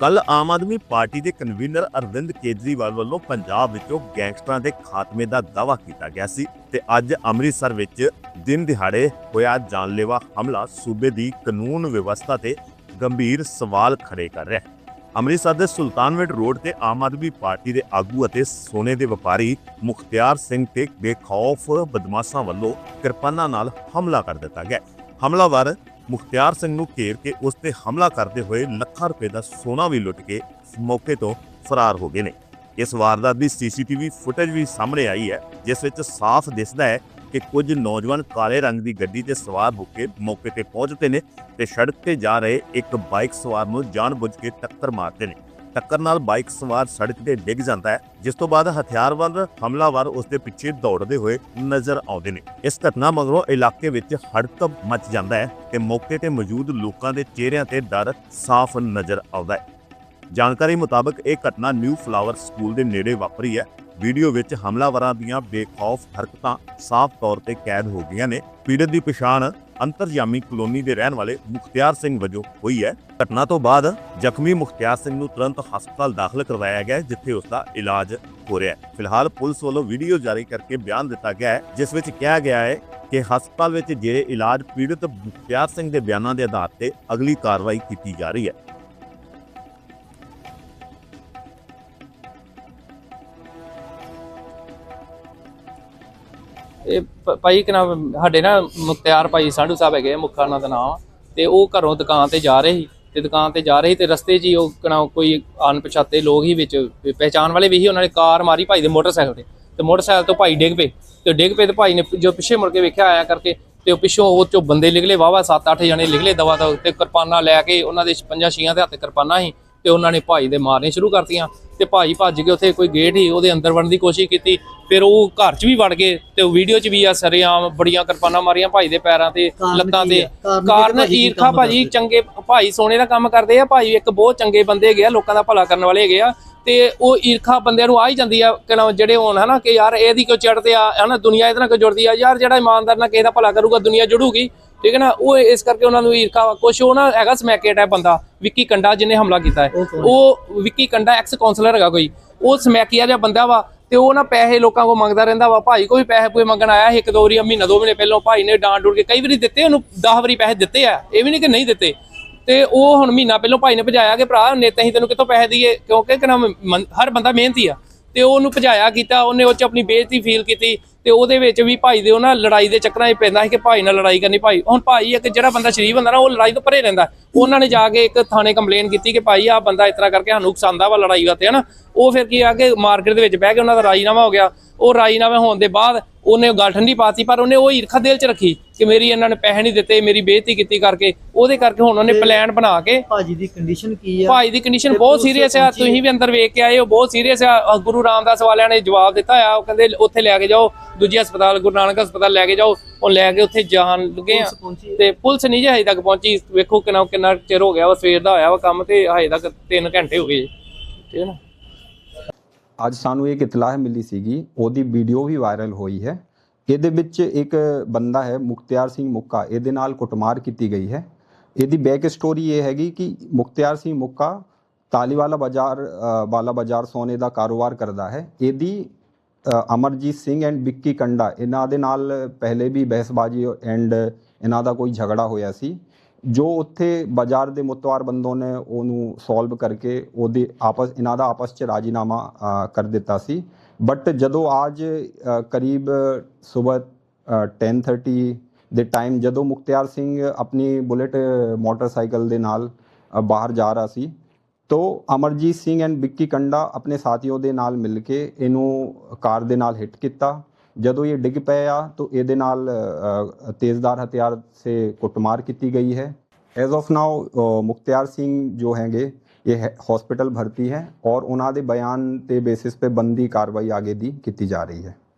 ਕੱਲ ਆਮ ਆਦਮੀ ਪਾਰਟੀ ਦੇ ਕਨਵੀਨਰ ਅਰਵਿੰਦ ਕੇਜਰੀਵਾਲ ਵੱਲੋਂ ਪੰਜਾਬ ਵਿੱਚੋਂ ਗੈਂਗਸਟਰਾਂ ਦੇ ਖਾਤਮੇ ਦਾ ਦਾਅਵਾ ਕੀਤਾ ਗਿਆ ਸੀ ਤੇ ਅੱਜ ਅੰਮ੍ਰਿਤਸਰ ਵਿੱਚ ਦਿਨ ਦਿਹਾੜੇ ਹੋਇਆ ਜਾਨਲੇਵਾ ਹਮਲਾ ਸੂਬੇ ਦੀ ਕਾਨੂੰਨ ਵਿਵਸਥਾ ਤੇ ਗੰਭੀਰ ਸਵਾਲ ਖੜੇ ਕਰ ਰਿਹਾ ਹੈ। ਅੰਮ੍ਰਿਤਸਰ ਦੇ ਸੁਲਤਾਨਵਿੰਡ ਰੋਡ ਤੇ ਆਮ ਆਦਮੀ ਪਾਰਟੀ ਦੇ ਆਗੂ ਅਤੇ ਸੋਨੇ ਦੇ ਵਪਾਰੀ ਮੁਖਤਿਆਰ ਸਿੰਘ ਤੇ ਬੇਖੌਫ ਬਦਮਾਸ਼ਾਂ ਵੱਲੋਂ ਕਿਰਪਾਨਾਂ ਨਾਲ ਹਮਲਾ ਕਰ ਦਿੱਤਾ ਗਿਆ ਹਮਲਾਵਰ ਮੁਖਤਿਆਰ ਸਿੰਘ ਨੂੰ ਘੇਰ ਕੇ ਉਸ ਤੇ ਹਮਲਾ ਕਰਦੇ ਹੋਏ ਲੱਖਾਂ ਰੁਪਏ ਦਾ ਸੋਨਾ ਵੀ ਲੁੱਟ ਕੇ ਮੌਕੇ ਤੋਂ ਫਰਾਰ ਹੋ ਗਏ ਨੇ। ਇਸ ਵਾਰਦਾਤ ਦੀ ਸੀਸੀਟੀਵੀ ਫੁਟੇਜ ਵੀ ਸਾਹਮਣੇ ਆਈ ਹੈ, ਜਿਸ ਵਿੱਚ ਸਾਫ਼ ਦਿਸਦਾ ਹੈ ਕਿ ਕੁਝ ਨੌਜਵਾਨ ਕਾਲੇ ਰੰਗ ਦੀ ਗੱਡੀ ਤੇ ਸਵਾਰ ਹੋ ਕੇ ਮੌਕੇ ਤੇ ਪਹੁੰਚਦੇ ਨੇ ਤੇ ਸੜਕ ਤੇ ਜਾ ਰਹੇ ਇੱਕ ਬਾਈਕ ਸਵਾਰ ਨੂੰ ਜਾਣਬੁੱਝ ਕੇ ਟੱਕਰ ਮਾਰਦੇ ਨੇ। ਟੱਕਰ ਨਾਲ ਬਾਈਕ ਸਵਾਰ ਸੜਕ ਤੇ ਡਿੱਗ ਜਾਂਦਾ ਹੈ, ਜਿਸ ਤੋਂ ਬਾਅਦ ਹਥਿਆਰਬੰਦ ਹਮਲਾਵਰ ਉਸ ਦੇ ਪਿੱਛੇ ਦੌੜਦੇ ਹੋਏ ਨਜ਼ਰ ਆਉਂਦੇ ਨੇ। ਇਸ ਘਟਨਾ ਮਗਰੋਂ ਇਲਾਕੇ ਵਿੱਚ ਹੜਕੰਪ ਮਚ ਜਾਂਦਾ ਹੈ ਤੇ ਮੌਕੇ ਤੇ ਮੌਜੂਦ ਲੋਕਾਂ ਦੇ ਚਿਹਰਿਆਂ ਤੇ ਡਰ ਸਾਫ਼ ਨਜ਼ਰ ਆਉਂਦਾ ਹੈ। ਜਾਣਕਾਰੀ ਮੁਤਾਬਕ ਇਹ ਘਟਨਾ ਨਿਊ ਫਲਾਵਰ ਸਕੂਲ ਦੇ ਨੇੜੇ ਵਾਪਰੀ ਹੈ ਵੀਡੀਓ ਵਿੱਚ ਹਮਲਾਵਰਾਂ ਦੀਆਂ ਬੇਖੌਫ ਹਰਕਤਾਂ ਸਾਫ਼ ਤੌਰ ਤੇ ਕੈਦ ਹੋ ਗਈਆਂ ਨੇ। ਪੀੜਤ ਦੀ ਪਛਾਣ ਅੰਤਰਜਾਮੀ ਕਲੋਨੀ ਦੇ ਰਹਿਣ ਵਾਲੇ ਮੁਖਤਿਆਰ ਸਿੰਘ ਵਜੋਂ ਹੋਈ ਹੈ। ਘਟਨਾ ਤੋਂ ਬਾਅਦ ਜ਼ਖਮੀ ਮੁਖਤਿਆਰ ਸਿੰਘ ਨੂੰ ਤੁਰੰਤ ਹਸਪਤਾਲ ਦਾਖਲ ਕਰਵਾਇਆ ਗਿਆ ਹੈ, ਜਿੱਥੇ ਉਸ ਦਾ ਇਲਾਜ ਹੋ ਰਿਹਾ ਹੈ। ਫਿਲਹਾਲ ਪੁਲਿਸ ਵੱਲੋਂ ਵੀਡੀਓ ਜਾਰੀ ਕਰਕੇ ਬਿਆਨ ਦਿੱਤਾ ਗਿਆ ਹੈ ਜਿਸ ਵਿੱਚ ਕਿਹਾ ਗਿਆ ਹੈ ਕਿ ਹਸਪਤਾਲ ਵਿੱਚ ਜੇ ਇਲਾਜ ਪੀੜਤ ਮੁਖਤਿਆਰ ਸਿੰਘ ਦੇ ਬਿਆਨਾਂ ਦੇ ਆਧਾਰ ਤੇ ਅਗਲੀ ਕਾਰਵਾਈ ਕੀਤੀ ਜਾ ਰਹੀ ਹੈ। ਇਹ ਪ ਭਾਈ ਕਿ ਨਾਮ ਸਾਡੇ ਨਾ ਮੁਖਤਿਆਰ ਭਾਈ ਸਾਧੂ ਸਾਹਿਬ ਹੈਗੇ ਆ, ਮੁੱਖਾ ਉਹਨਾਂ ਦਾ ਨਾਮ ਆ, ਤੇ ਉਹ ਘਰੋਂ ਦੁਕਾਨ ਤੇ ਜਾ ਰਹੇ ਸੀ ਤੇ ਦੁਕਾਨ ਤੇ ਜਾ ਰਹੇ ਸੀ ਤੇ ਰਸਤੇ 'ਚ ਹੀ ਉਹ ਕਿ ਕੋਈ ਅਣਪਛਾਤੇ ਲੋਕ ਹੀ ਵਿੱਚ ਪਹਿਚਾਣ ਵਾਲੇ ਵੀ ਸੀ ਉਹਨਾਂ ਨੇ ਕਾਰ ਮਾਰੀ ਭਾਈ ਦੇ ਮੋਟਰਸਾਈਕਲ ਤੇ ਤੇ ਮੋਟਰਸਾਈਕਲ ਤੋਂ ਭਾਈ ਡਿੱਗ ਪਏ ਤੇ ਡਿੱਗ ਪਏ ਤੇ ਭਾਈ ਨੇ ਜੋ ਪਿੱਛੇ ਮੁੜ ਕੇ ਵੇਖਿਆ ਆਇਆ ਕਰਕੇ ਤੇ ਉਹ ਪਿੱਛੋਂ ਉਹ ਚੋਂ ਬੰਦੇ ਨਿਕਲੇ ਵਾਵਾ 7-8 ਜਣੇ ਨਿਕਲੇ ਦਵਾ ਦਾ ਤੇ ਕਿਰਪਾਨਾਂ ਲੈ ਕੇ ਉਹਨਾਂ ਦੇ ਪੰਜਾਂ ਛੀਆਂ ਦੇ ਹੱਥ ਕਿਰਪਾਨਾਂ ਸੀ ਤੇ ਉਹਨਾਂ ਨੇ ਭਾਈ ਦੇ ਮਾਰਨੇ ਸ਼ੁਰੂ ਕਰਤੀਆਂ ਤੇ ਭਾਈ ਭੱਜ ਕੇ ਉੱਥੇ ਕੋਈ ਗੇਟ ਹੀ ਉਹਦੇ ਅੰਦਰ ਵੜਨ ਦੀ ਕੋਸ਼ਿਸ਼ ਕੀਤੀ ਫਿਰ ਉਹ ਘਰ 'ਚ ਵੀ ਵੜ ਗਏ ਤੇ ਉਹ ਵੀਡੀਓ 'ਚ ਵੀ ਆ ਸਰੇਆਮ ਬੜੀਆਂ ਕਿਰਪਾਨਾਂ ਮਾਰੀਆਂ ਭਾਈ ਦੇ ਪੈਰਾਂ ਤੇ ਲੱਤਾਂ ਤੇ? ਕਾਰਨ ਈਰਖਾ ਭਾਜੀ? ਚੰਗੇ ਭਾਈ ਸੋਨੇ ਦਾ ਕੰਮ ਕਰਦੇ ਆ ਭਾਈ ਇੱਕ ਬਹੁਤ ਚੰਗੇ ਬੰਦੇ ਹੈਗੇ ਆ ਲੋਕਾਂ ਦਾ ਭਲਾ ਕਰਨ ਵਾਲੇ ਹੈਗੇ ਆ ਤੇ ਉਹ ਈਰਖਾ ਬੰਦਿਆਂ ਨੂੰ ਆ ਹੀ ਜਾਂਦੀ ਆ ਕਿ ਨਾ ਜਿਹੜੇ ਹੋਣ ਹਨਾ ਕਿ ਯਾਰ ਇਹਦੀ ਕਿਉਂ ਚੜਦੇ ਆ ਹਨਾ ਦੁਨੀਆ ਇਹਦੇ ਨਾਲ ਕਿਉਂ ਜੁੜਦੀ ਆ ਯਾਰ ਜਿਹੜਾ ਇਮਾਨਦਾਰ ਨਾਲ ਕਿਸੇ ਦਾ ਭਲਾ ਕਰੂਗਾ ਦੁਨੀਆ ਜੁੜੂਗੀ ਠੀਕ ਹੈ ਨਾ? ਉਹ ਇਸ ਕਰਕੇ ਉਹਨਾਂ ਨੂੰ ਈਰਖਾ ਕੁਛ ਉਹ ਨਾ ਹੈਗਾ ਸਮੈਕੇ ਟਾਈਪ ਬੰਦਾ ਵਿੱਕੀ ਕੰਡਾ ਜਿਹਨੇ ਹਮਲਾ ਕੀਤਾ ਹੈ। ਉਹ ਵਿੱਕੀ ਕੰਡਾ ਐਕਸ ਕਾਉਂਸਲਰ ਹੈਗਾ ਕੋਈ। ਉਹ ਸਮੈਕੀਆ ਜਿਹਾ ਬੰਦਾ ਵਾ ਤੇ ਉਹ ਨਾ ਪੈਸੇ ਲੋਕਾਂ ਕੋਲ ਮੰਗਦਾ ਰਹਿੰਦਾ ਵਾ। ਭਾਈ ਕੋਈ ਪੈਸੇ ਕੋਈ ਮੰਗਣ ਆਇਆ ਇੱਕ ਦੋ ਵਾਰੀ ਮਹੀਨਾ ਦੋ ਮਹੀਨੇ ਪਹਿਲਾਂ ਭਾਈ ਨੇ ਡਾਂਟ ਡੂਟ ਕੇ ਕਈ ਵਾਰੀ ਦਿੱਤੇ ਉਹਨੂੰ 10 ਵਾਰੀ ਪੈਸੇ ਦਿੱਤੇ ਆ। ਇਹ ਵੀ ਨਹੀਂ ਕਿ ਨਹੀਂ ਦਿੱਤੇ। ਤੇ ਉਹ ਹੁਣ ਮਹੀਨਾ ਪਹਿਲਾਂ ਭਾਈ ਨੇ ਭਜਾਇਆ ਕਿ ਭਰਾ ਨੇ ਅਸੀਂ ਤੈਨੂੰ ਕਿੱਥੋਂ ਪੈਸੇ ਦਈਏ? ਕਿਉਂਕਿ ਕਿ ਨਾ ਹਰ ਬੰਦਾ ਮਿਹਨਤੀ ਆ। ਤੇ ਉਹਨੂੰ ਭਜਾਇਆ ਕੀਤਾ ਉਹਨੇ ਉਹ ਚ ਆਪਣੀ ਬੇਇੱਜ਼ਤੀ ਫੀਲ ਕੀਤੀ। ਤੇ ਉਹਦੇ ਵਿੱਚ ਵੀ ਭਾਈ ਦੇ ਉਹ ਨਾ ਲੜਾਈ ਦੇ ਚੱਕਰਾਂ 'ਚ ਪੈਂਦਾ ਸੀ ਕਿ ਭਾਈ ਨਾਲ ਲੜਾਈ ਕਰਨੀ, ਭਾਈ, ਹੁਣ ਭਾਈ ਇੱਕ ਜਿਹੜਾ ਬੰਦਾ ਸ਼ਰੀਫ ਹੁੰਦਾ ਨਾ, ਉਹ ਲੜਾਈ ਤੋਂ ਪਰੇ ਰਹਿੰਦਾ। ਉਹਨਾਂ ਨੇ ਜਾ ਕੇ ਇੱਕ ਥਾਣੇ ਕੰਪਲੇਨ ਕੀਤੀ ਕਿ ਭਾਈ ਆ ਬੰਦਾ ਇਸ ਤਰ੍ਹਾਂ ਕਰਕੇ ਸਾਨੂੰ ਉਕਸਾਉਂਦਾ ਵਾ ਲੜਾਈ ਵਾਸਤੇ, ਹਨਾ? ਉਹ ਫਿਰ ਕੀ ਆ ਕਿ ਮਾਰਕੀਟ ਦੇ ਵਿੱਚ ਬਹਿ ਕੇ ਉਹਨਾਂ ਦਾ ਰਾਜੀਨਾਮਾ ਹੋ ਗਿਆ। ਉਹ ਰਾਜੀਨਾਮਾ ਹੋਣ ਦੇ ਬਾਅਦ ਉਹਨੇ ਗੱਲ ਠੰਡੀ ਪਾਤੀ, ਪਰ ਉਹਨੇ ਉਹ ਈਰਖਾ ਦਿਲ 'ਚ ਰੱਖੀ। ਕਿ ਮੇਰੀ ਇਹਨਾਂ ਨੇ ਪੈਸੇ ਨਹੀਂ ਦਿੱਤੇ ਮੇਰੀ ਬੇਇੱਜ਼ਤੀ ਕੀਤੀ ਕਰਕੇ ਉਹਦੇ ਕਰਕੇ ਹੁਣ ਉਹਨੇ ਪਲਾਨ ਬਣਾ ਕੇ ਭਾਜੀ ਦੀ ਕੰਡੀਸ਼ਨ ਕੀ ਆ? ਭਾਈ ਦੀ ਕੰਡੀਸ਼ਨ ਬਹੁਤ ਸੀਰੀਅਸ ਆ ਤੁਸੀਂ ਵੀ ਅੰਦਰ ਵੇਖ ਕੇ ਆਏ ਹੋ ਬਹੁਤ ਸੀਰੀਅਸ ਆ। ਗੁਰੂ ਰਾਮਦਾਸ ਵਾਲਿਆਂ ਨੇ ਜਵਾਬ ਦਿੱਤਾ ਆ ਉਹ ਕਹਿੰਦੇ ਉੱਥੇ ਲੈ ਕੇ ਜਾਓ ਦੂਜੀ ਹਸਪਤਾਲ ਗੁਰੂ ਨਾਨਕ ਹਸਪਤਾਲ ਲੈ ਕੇ ਜਾਓ ਉਹ ਲੈ ਕੇ ਉੱਥੇ ਜਾਣ ਲੱਗੇ ਆ। ਤੇ ਪੁਲਿਸ ਨਹੀਂ ਜੇ ਹਜੇ ਤੱਕ ਪਹੁੰਚੀ ਵੇਖੋ ਕਿੰਨਾ ਕਿੰਨਾ ਚਿਰ ਹੋ ਗਿਆ ਵਾ ਸਵੇਰ ਦਾ ਹੋਇਆ ਵਾ ਕੰਮ ਤੇ ਹਜੇ ਤੱਕ 3 ਘੰਟੇ ਹੋ ਗਏ। ਠੀਕ ਹੈ ਨਾ? ਅੱਜ ਸਾਨੂੰ ਇੱਕ ਇਤਲਾਹ ਮਿਲੀ ਸੀਗੀ ਉਹਦੀ ਵੀਡੀਓ ਵੀ ਵਾਇਰਲ ਹੋਈ ਹੈ। ਇਹਦੇ ਵਿੱਚ ਇੱਕ ਬੰਦਾ ਹੈ ਮੁਖਤਿਆਰ ਸਿੰਘ ਮੁੱਕਾ ਇਹਦੇ ਨਾਲ ਕੁੱਟਮਾਰ ਕੀਤੀ ਗਈ ਹੈ। ਇਹਦੀ ਬੈਕ ਸਟੋਰੀ ਇਹ ਹੈਗੀ ਕਿ ਮੁਖਤਿਆਰ ਸਿੰਘ ਮੁੱਕਾ ਤਾਲੀਵਾਲਾ ਬਾਜ਼ਾਰ ਅ, ਵਾਲਾ ਬਾਜ਼ਾਰ ਸੋਨੇ ਦਾ ਕਾਰੋਬਾਰ ਕਰਦਾ ਹੈ। ਇਹਦੀ ਅਮਰਜੀਤ ਸਿੰਘ ਐਂਡ ਵਿੱਕੀ ਕੰਡਾ ਇਹਨਾਂ ਦੇ ਨਾਲ ਪਹਿਲੇ ਵੀ ਬਹਿਸਬਾਜ਼ੀ ਐਂਡ ਇਹਨਾਂ ਦਾ ਕੋਈ ਝਗੜਾ ਹੋਇਆ ਸੀ। ਜੋ ਉੱਥੇ ਬਾਜ਼ਾਰ ਦੇ ਮੁਤਵਾਰ ਬੰਦੋਂ ਨੇ ਉਹਨੂੰ ਸੋਲਵ ਕਰਕੇ ਉਹਦੇ ਆਪਸ ਇਹਨਾਂ ਦਾ ਆਪਸ 'ਚ ਰਾਜੀਨਾਮਾ ਕਰ ਦਿੱਤਾ ਸੀ। ਬਟ ਜਦੋਂ ਅੱਜ ਅ, ਕਰੀਬ ਸਵੇਰ 10:30 ਦੇ ਟਾਈਮ ਜਦੋਂ ਮੁਖਤਿਆਰ ਸਿੰਘ ਆਪਣੀ ਬੁਲੇਟ ਮੋਟਰਸਾਈਕਲ ਦੇ ਨਾਲ ਬਾਹਰ ਜਾ ਰਿਹਾ ਸੀ ਤੋ ਅਮਰਜੀਤ ਸਿੰਘ ਐਂਡ ਵਿੱਕੀ ਕੰਡਾ ਆਪਣੇ ਸਾਥੀਓ ਦੇ ਨਾਲ ਮਿਲ ਕੇ ਇਹਨੂੰ ਕਾਰ ਦੇ ਨਾਲ ਹਿੱਟ ਕੀਤਾ। ਜਦੋਂ ਇਹ ਡਿੱਗ ਪਿਆ ਤਾਂ ਇਹਦੇ ਨਾਲ ਤੇਜ਼ਦਾਰ ਹਥਿਆਰ ਸੇ ਕੁੱਟਮਾਰ ਕੀਤੀ ਗਈ ਹੈ। As of now Mukhtiar Singh ਜੋ ਹੈਗੇ, ਇਹ ਹਸਪੀਟਲ ਭਰਤੀ ਹੈ ਔਰ ਉਹਨਾਂ ਦੇ ਬਿਆਨ ਤੇ ਬੇਸਿਸ 'ਤੇ ਬੰਦੀ ਕਾਰਵਾਈ ਆਗੇ ਦੀ ਕੀਤੀ ਜਾ ਰਹੀ ਹੈ।